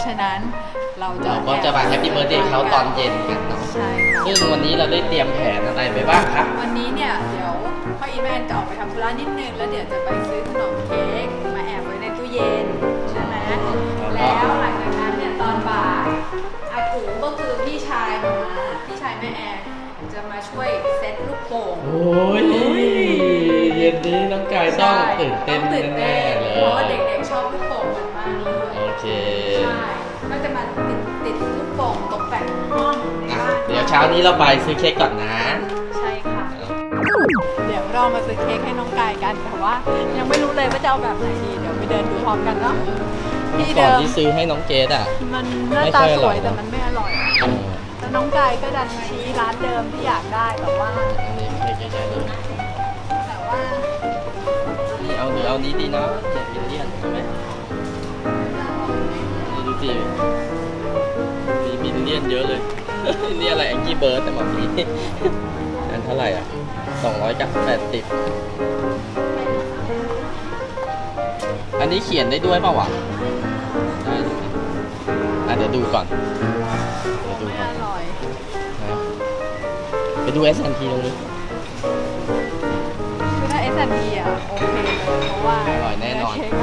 ะฉะนั้นเราจะเราก็จะมาแฮปปี้เบิร์ดเดย์เขาตอนเย็นกันเนาะใช่ค่ะซึ่งวันนี้เราได้เตรียมแผนอะไรไปบ้างครับ วันนี้เนี่ยเดี๋ยวพ่ออีแมนจะออกไปทำธุระนิดนึง แล้วเดี๋ยวจะไปซื้อขนมเค้กมาแอบไว้ในตู้เย็นใช่ไหมแล้วหลังจากนั้นเนี่ยตอนบ่ายอากูก็คือพี่ชายมาพี่ชายแม่แอนจะมาช่วยเซตลูกโป่งโอ้ยเย็นนี้น้องกายต้องตื่นเต้นต้องตื่นแน่เต้นๆเลเพราะว่ายเเด็ก เดี๋ยวเช้านี้เราไปซื้อเค้กก่อนนะ ใช่ค่ะ เดี๋ยวเรามาซื้อเค้กให้น้องกายกันแต่ว่า ยังไม่รู้เลยว่าจะเอาแบบไหนดีเดี๋ยวไปเดินดูพร้อมกันเนาะที่ก่อนเดิมที่ซื้อให้น้องเกดอะ มันหน้าตาสวยแต่มันไม่อร่อยเออแล้วน้องกายก็ดันชี้ร้านเดิมที่อยากได้แต่ว่าอันนี้เค้กใหญ่ๆเลยแต่ว่านี่เอาหรือเอานี้ดีเนาะเจ็ดมิลเลียนใช่ไหมนี่ดูสิมีมิลเลียนเยอะเลย นี่อะไรแองกี้เบิร์ดแต่หมอมีอันเท่าไหร่อะสองร้อยกับแปดสิบอันนี้เขียนได้ด้วยเปล่าวะได้ดูดิอะเดี๋ยวดูก่อน เดี๋ยวดูไม่ก่ออนร่อย นะไปดู S&P ตรงนี้ คือถ้า S&P อะ โอเคเลยเพราะว่าอร่อยแน่นอน เค้ก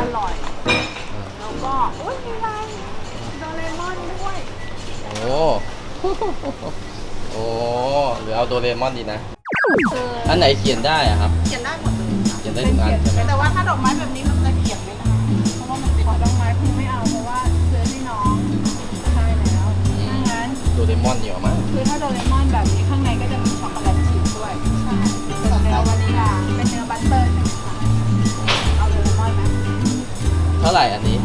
โอ้หรือเอาโดเรมอนดีนะคืออันไหนเขียนได้อะครับ เขียนได้หมดเลยเขียนได้ทุกอันใช่ไหมแต่ว่าถ้าดอกไม้แบบนี้มันจะเขียนไม่ได้ เพราะว่ามันเป็นขอดอกไม้คุณไม่เอาเพราะว่าซื้อให้น้องใช่แล้วถ้างั้นโดเรมอนดีกว่ามั้งคือถ้าโดเรมอนแบบนี้ข้างในก็จะมีช็อกโกแลตชิพด้วย ใช่เป็นเนื้อวานิลาเป็นเนื้อบัตเตอร์ใช่ไหมคะเอาโดเรมอนไหมเท่าไหร่อันนี้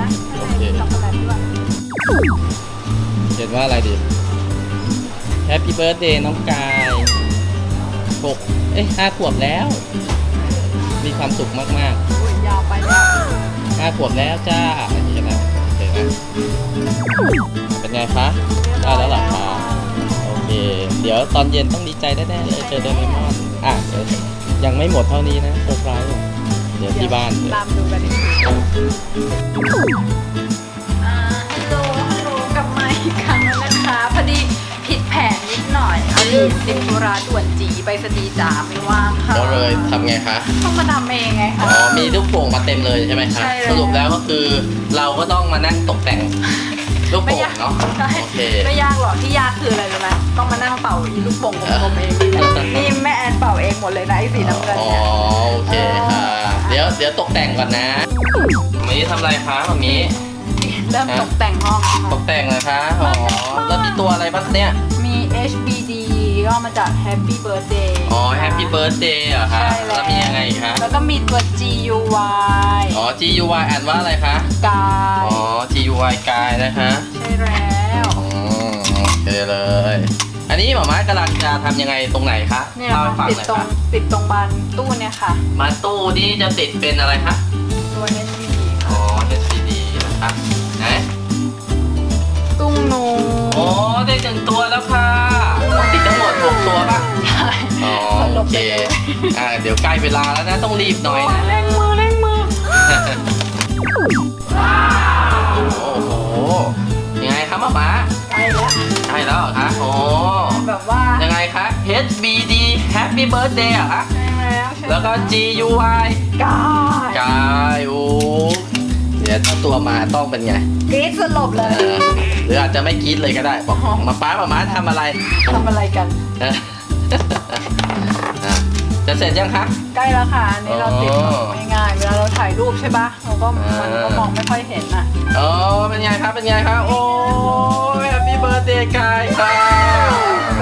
นะข้างในมีช็อกโกแลตด้วยเขียนว่าอะไรดี Happy Birthday น้องกายหกเอ้ยห้าขวบแล้ว มีความสุขมากอุ้ยยาวไปแล้วๆห้าขวบแล้วจ้าอย่างนี้นะโอเคนะเป็นไงคะ ได้แล้วเหรอคะโอเค เดี๋ยวตอนเย็นต้องดีใจแน่ๆเลยเจอโดเรมอนอะเดี๋ยวยังไม่หมดเท่านี้นะเซอร์ไพรส์เดี๋ยวที่บ้านเดี๋ยวตามดูกันอีกที อ่าฮัลโหลฮัลโหลกลับมาอีกครั้งแล้วนะคะ พอดีผิดแผนนิดหน่อยเอาลืมติดธุระด่วนจีไปสตีจ๋าไม่ว่างค่ะก็เลยทำไงคะ ต้องมาทำเองไงอ๋คะ อ มีลูกโป่งมาเต็มเลยใช่ไหมคะ ใช่แล้วสรุปแล้วก็คือเราก็ต้องมานั่งตกแต่งลูกไม่โป่งยากเนาะ ใช่โอเค ไม่ยากหรอกที่ยากคืออะไรรู้ไหมต้องมานั่งเป่าอีลูกโป่งกลมๆเองนี่แหละนี่แม่แอนเป่าเองหมดเลยนะไอ้สีน้ำเงินอ๋อ เนี่ย โอเคค่ะ เดี๋ยวเดี๋ยวตกแต่งก่อนนะวันนี้ทำอะไรคะวันนี้เริ่มตกแต่งห้องค่ะตกแต่งเลยคะอ๋อแล้วมีตัวอะไรบ้างเนี่ย มี HBD ก็มาจาก Happy Birthday อ๋อ Happy Birthday เหรอคะใช่แล้ว แล้วมียังไงอีกคะ แล้วก็มีตัว GUY อ๋อ G U Y อ่านว่าอะไรคะ กายอ๋อ G U Y กายนะคะใช่แล้ว อืมโอเคเลย อันนี้หมาม่ากำลังจะทำยังไงตรงไหนคะเนี่ยเล่าให้ฟังติดหน่อยตรงค่ะติดตรงบานตู้เนี่ยค่ะ มาตู้นี้จะติดเป็นอะไรคะ ตัว HBD อ๋อค่ะ HDD นะคะไหนตุ้งนูโอ้ได้หนึ่งตัวแล้วค่ะ ติดทั้งหมดหกตัวป่ะ ใช่อ๋อ สลโอบเคไปเลยอ่า เดี๋ยวใกล้เวลาแล้วนะ ต้องรีบหน่อยนะเร่งมือเร่ Happy Birthday เหรอคะใช่แล้วใช่แล้วก็ GUI กายกายโอ้เดี๋ยวถ้าตัวมาต้องเป็นไงกรี๊ดสลบเลเอยอหรืออาจจะไม่กรี๊ดเลยก็ได้บอกมาป้ามาม้าทำอะไรทำอะไรกัน เอออะจะเสร็จยังคะ ใกล้แล้วค่ะอันนี้เราติดอ๋อง่ายๆเวลาเราถ่ายรูปใช่ปะเราก็มันอ่าก็มองไม่ค่อยเห็นอะ อ๋อเป็นไงครับ เป็นไงครับ โอ้ย Happy Birthday กายค่ะ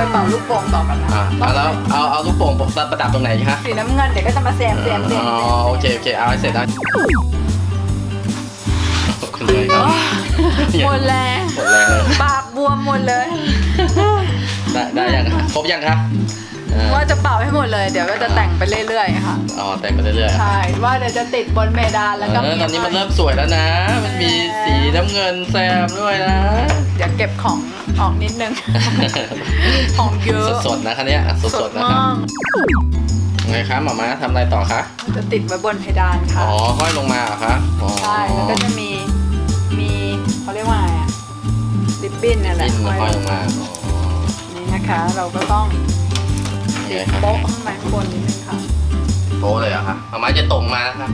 ไปเป่าลูกโป่งต่อกันนะอะเอาแล้วเอาเอาลูกโป่งประดับตรงไหนคะสีน้ำเงินเดี๋ยวก็จะมาแซมแซมแซมอ๋อแซมโอเคโอเคเอาให้เสร็จแล้วคุณเลยครับหมดแรงหมดแรงเลยปากบวมหมดเลย ได้ได้ยังคะครบยังคะเออว่าจะเป่าให้หมดเลยเดี๋ยวก็จะแต่งไปเรื่อยๆค่ะอ๋อแต่งไปเรื่อยๆใช่ว่าเดี๋ยวจะติดบนเพดานแล้วก็เออตอนนี้มันเริ่มสวยแล้วนะ มันมีสีน้ำเงินแซมด้วยนะ เดี๋ยวเก็บของออกนิดนึง ของเยอะสดๆนะคะเนี่ยสดๆนะครับมากอไงคะหมาม้าทำอะไรต่อคะจะติดไว้บนเพดานค่ะ อ๋อห้อยลงมาเหรอคะอ๋อ ใช่ แล้วก็จะมี มีเขาเรียกว่าไงอะริบบิ้นเนี่ยแหละดิ้นห้อยห้อยลลงงมามาอ๋อนี่นะคะ เราก็ต้องยังติไงดคะโป๊ะข้างในข้างบนนิดนึงค่ะ โป๊ะเลยเหรอคะหมาม้าจะตรงมานะคะ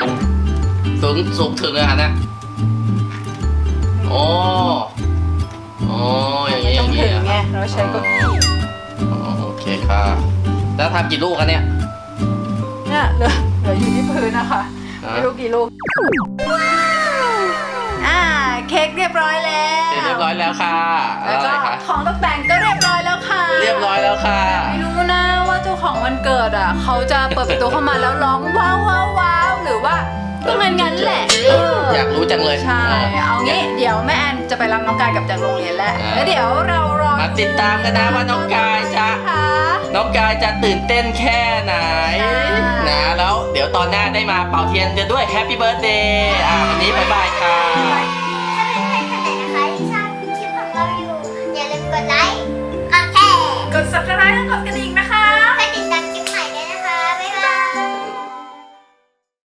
สูงสูงถึงเลยค่ะเนะโอ้โอ้อย่างไม่นี้อต้อย่างงถึนี้งเหรอไงคะเราใช้เก็อ๋อโอเคค่ะ แล้วทำกี่ลูกคะเนี่ยเนี่ยเหลือเหลืออยู่ที่พื้นนะคะฮะไม่รู้กี่ลูกอ่าเค้กเรียบร้อยแล้วเสร็จเรียบร้อยแล้วค่ะแล้แล้ววอะไรก็คะของตกแต่งก็เรียบร้อยแล้วค่ะ เรียบร้อยแล้วค่ะ ไม่รู้นะว่าเจ้าของวันเกิดอะ เขาจะเปิดประตูเข้ามาแล้วร้องว้าวว้าวว้าวหรือว่า ก็งั้นงั้นๆแหละเอออยากรู้จังเลยใช่ เอางี้เดี๋ยวแม่แอนจะไปรับน้องกายกลับจากโรงเรียนแล้วอ่าแล้วเดี๋ยวเรารอมาติดตามกันนะว่าน้องกายจะค่ะน้องกายจะตื่นเต้นแค่ไหนอ่านนะแล้วเดี๋ยวตอนหน้าได้มาเป่าเทียนกันด้วยแฮปปี้เบิร์ดเดย์อะวันนี้บ๊ายบายค่ะ